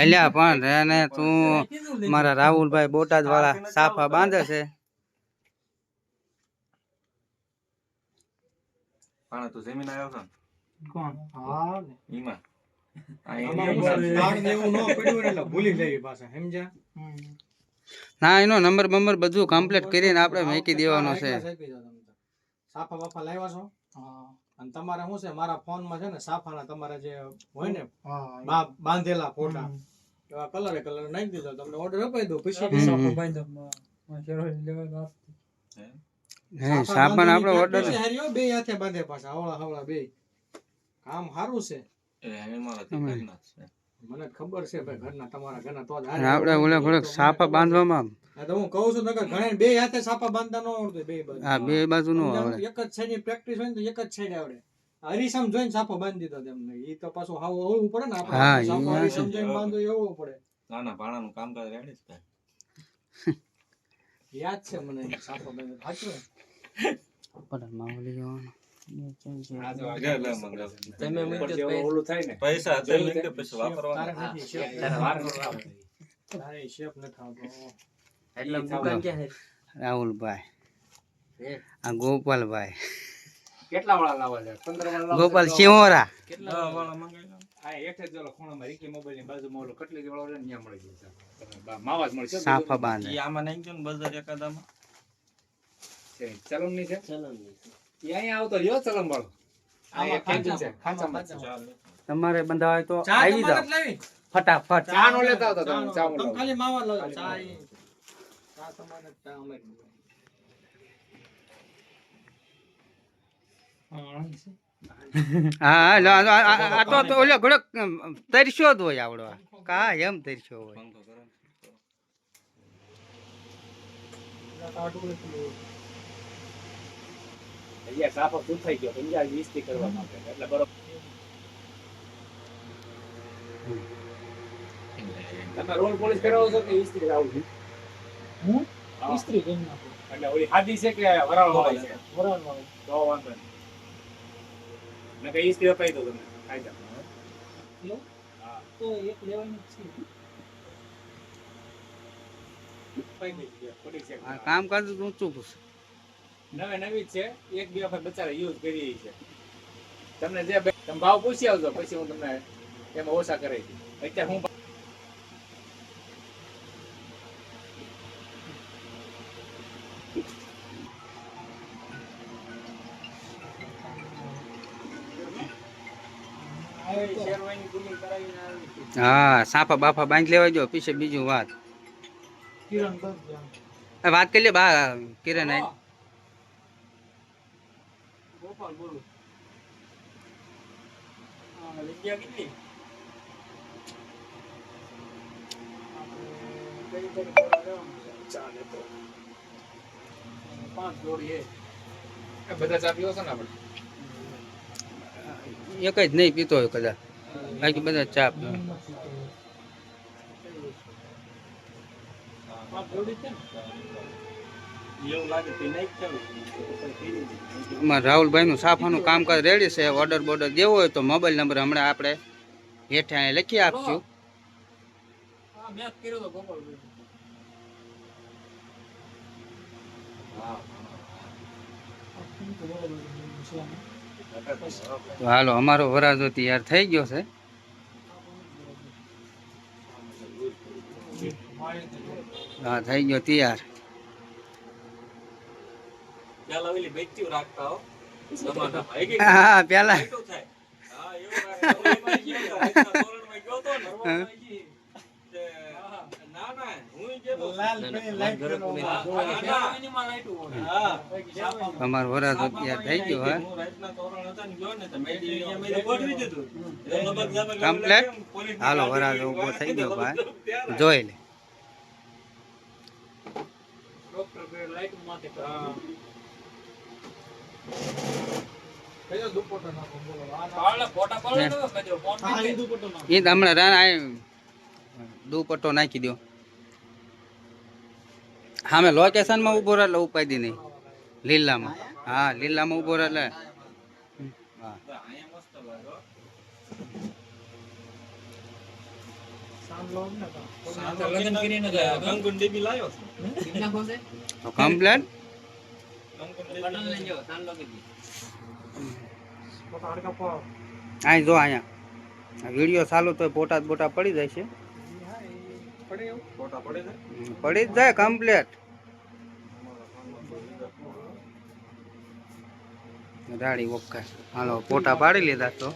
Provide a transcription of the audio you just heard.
અલ્યા પણ એને તું મારા રાહુલભાઈ બોટાદ વાળા સાફા બાંધે છે. પણ તું જમીન આવ્યો છો કોણ? હા ઈમાં. આ આમાં એરિયા તાણ ને એવું ન પડ્યું ને એટલે ભૂલી લેવી પાછા સમજ્યા? ના એનો નંબર બંબર બધું કમ્પ્લીટ કરીને આપણે મૂકી દેવાનો છે. સાફા બાફા લાવ્યા છો? અને તમારે શું છે મારા ફોનમાં છે ને સાફાના તમારા જે હોય ને બાંધેલા ફોટા એવા કલરે કલર નાખી દીધો તમને ઓર્ડર અપાઈ દો પછી પૈસા. સાપાને આપણે ઓર્ડર બે હાથે બાંધે પાછા હવળા હવળા બે. કામ સારું છે. એ હેમાળાથી છે. મને ખબર છે ભાઈ ઘરના તમારા ઘરના તો આપણે ઓલે થોડોક સાફા બાંધવામાં તો હું કહું છું નકર ઘણા બે હાથે સાપા બાંધતા ન આવડતું બે બાજુ. આ બે બાજુ નો આવડે. એક જ સાઈડ પ્રેક્ટિસ હોય ને તો એક જ સાઈડ આવડે. હરીસામ જોઈને સાપો બાંધી દીધો તેમને ઈ તો પાછું હાવ હોવું પડે ને આપણે. ઈ સાપો વાત જોઈને બાંધો એવું પડે. નાના ભાણાનું કામકાજ રેડી જ યાદ છે મને સાપો બાંધો સાચું? ને? જવાનું. પૈસા પછી વાપરવાના એટલે દુકાન ક્યાં છે રાહુલભાઈ આ ગોપાલભાઈ કેટલા વાળા લાવવા છે વાળા ગોપાલ છે? સિંહોરા કેટલા વાળા મંગાવી આ હેઠે જ ખૂણામાં રીકી મોબાઈલની બાજુમાં ઓલો વાળો ને ત્યાં મળી છે. બા- માવા જ મળશે સાફા બાંધે આમાં નહીં ગયો ને બજાર એકાદામાં ચલમની છે નહીં ઈ અહીંયા આવતો રહ્યો ચલમ વાળો. તમારે બંધા હોય તો આવી જાઓ. ફટાફટ. ચા નો લેતા આવતા તમે ચા ખાલી માવા લાવજો. ચા ચા તમારે ચા અમારે હા હા લો, આ- તો તો ઓલો ઘોડો તરસ્યો જ હોય આવડો. કા એમ તરસ્યો હોય. અહીંયા સાફો શું થઈ ગયો પંજાબ વીસથી કરવા માટે. એટલે બરોબર. તમે રોલ પોલિશ કરાવો છો કે ઈસ્ત્રી કરાવું છું? હું? ઇસ્ત્રી કરી નાખું. એટલે ઓલી હાદી છે કે વરાળ વાળી છે? વરાળ વાળું. તો વાંધો નહીં. ને કે ઈસ્ત્રી અપાઈ દો તમને. કાયદા હા. તો એક લેવાની જ છે. કામ કાજ તું ઊંચું પૂછ નવે નવી જ છે. એક બે વખત બચારા યુઝ કરી છે તમને જે તમે ભાવ પૂછી આવજો પછી હું તમને એમાં ઓછા કરી અત્યારે હું. હા સાફા બાફા બાંધી લેવા જો પીછે બીજું વાત. વાત કરી લે બા કિરણ. ગોપાલ બોલું હા, જગ્યા કેટલી આપણે કઈ તારીખે લેવાનું છે? ચાલે તો પાંચ જોડી એ બધા ચા પીવો છો ને આપણે એક જ નહીં પીતો હોય કદાચ બાકી બધા ચા પીવે. પાંચ જોડી છે ને? એવું લાગે તો નાખી ચાલો. તો પછી પી લીધી. અમારા રાહુલભાઈ નું સાફાનું કામકાજ રેડી છે ઓર્ડર બોર્ડર દેવો હોય તો મોબાઈલ નંબર હમણાં આપણે હેઠે લખી આપશું હાલો, અમારો વરાજો તૈયાર થઈ ગયો છે હા, થઈ ગયો તૈયાર પેલા ઓલી બેચી રાખતા હો. હા પેલા. અમારો વરાજો તૈયાર થઈ ગયો હે. હું રાતના તોરણ હતા ને ગયો ને તો મેં એ તો હમણાં રા દુપટ્ટો નાખી દો હા મેં લોકેશનમાં ઊભો રહે એટલે ઉપાડી નહીં. લીલામાં. હા લીલામાં ઊભો રહે એટલે. કમ્પ્લેટ? અહીં જો અહીંયા વીડિયો ચાલુ તો પોટા બોટા પડી જાય છે. ફોટા પડે જ જાય કમ્પ્લેટ દાઢી ઓકે હાલો, ફોટા પાડી લીધા તો.